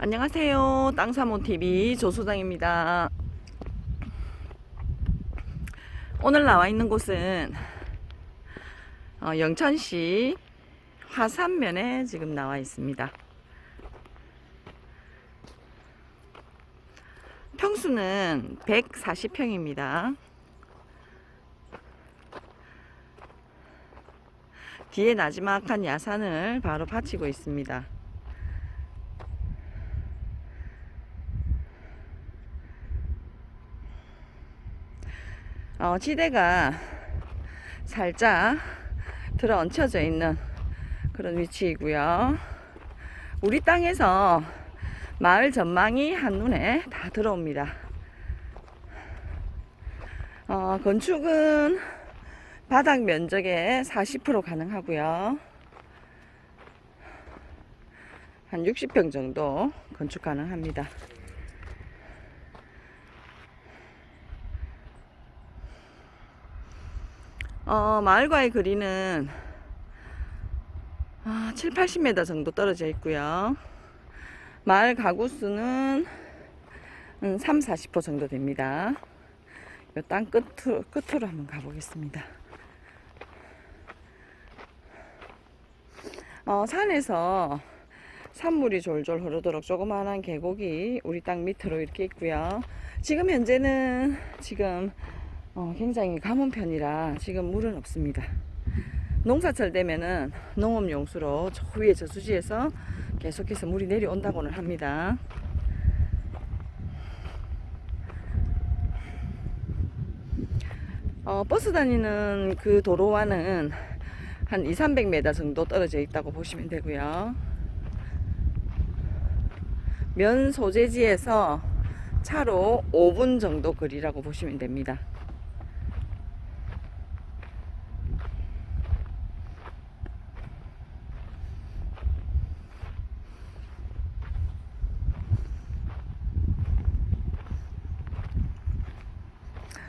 안녕하세요. 땅사모TV 조소장입니다. 오늘 나와 있는 곳은 어, 영천시 화산면에 지금 나와 있습니다. 평수는 140평입니다. 뒤에 나지막한 야산을 바로 바치고 있습니다. 어, 지대가 살짝 들어 얹혀져 있는 그런 위치이고요. 우리 땅에서 마을 전망이 한눈에 다 들어옵니다. 어, 건축은 바닥 면적의 40% 가능하고요. 한 60평 정도 건축 가능합니다. 어, 마을과의 거리는 아, 7, 80m 정도 떨어져 있고요. 마을 가구 수는 음, 3, 40% 정도 됩니다. 이 땅 끝으로, 끝으로 한번 가보겠습니다. 어, 산에서 산물이 졸졸 흐르도록 조그마한 계곡이 우리 땅 밑으로 이렇게 있고요. 지금 현재는 지금 어, 굉장히 가문 편이라 지금 물은 없습니다. 농사철 되면은 농업용수로 저 위에 저수지에서 계속해서 물이 내려온다고는 합니다. 어, 버스 다니는 그 도로와는 한 2, 300m 정도 떨어져 있다고 보시면 되고요. 면 소재지에서 차로 5분 정도 거리라고 보시면 됩니다.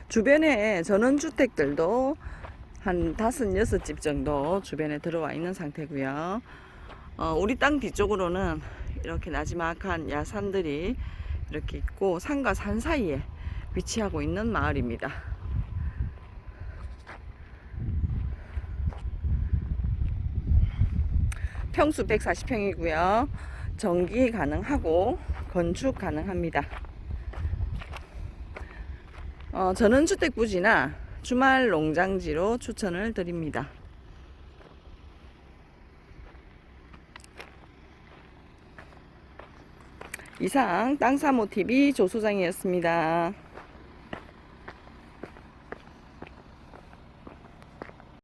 주변에 전원주택들도 한 다섯 여섯 집 정도 주변에 들어와 있는 상태고요. 어, 우리 땅 뒤쪽으로는 이렇게 나지막한 야산들이 이렇게 있고 산과 산 사이에 위치하고 있는 마을입니다. 평수 140평이고요. 전기 가능하고 건축 가능합니다. 어, 전원주택 부지나 주말 농장지로 추천을 드립니다. 이상 땅사모TV 조소장이었습니다.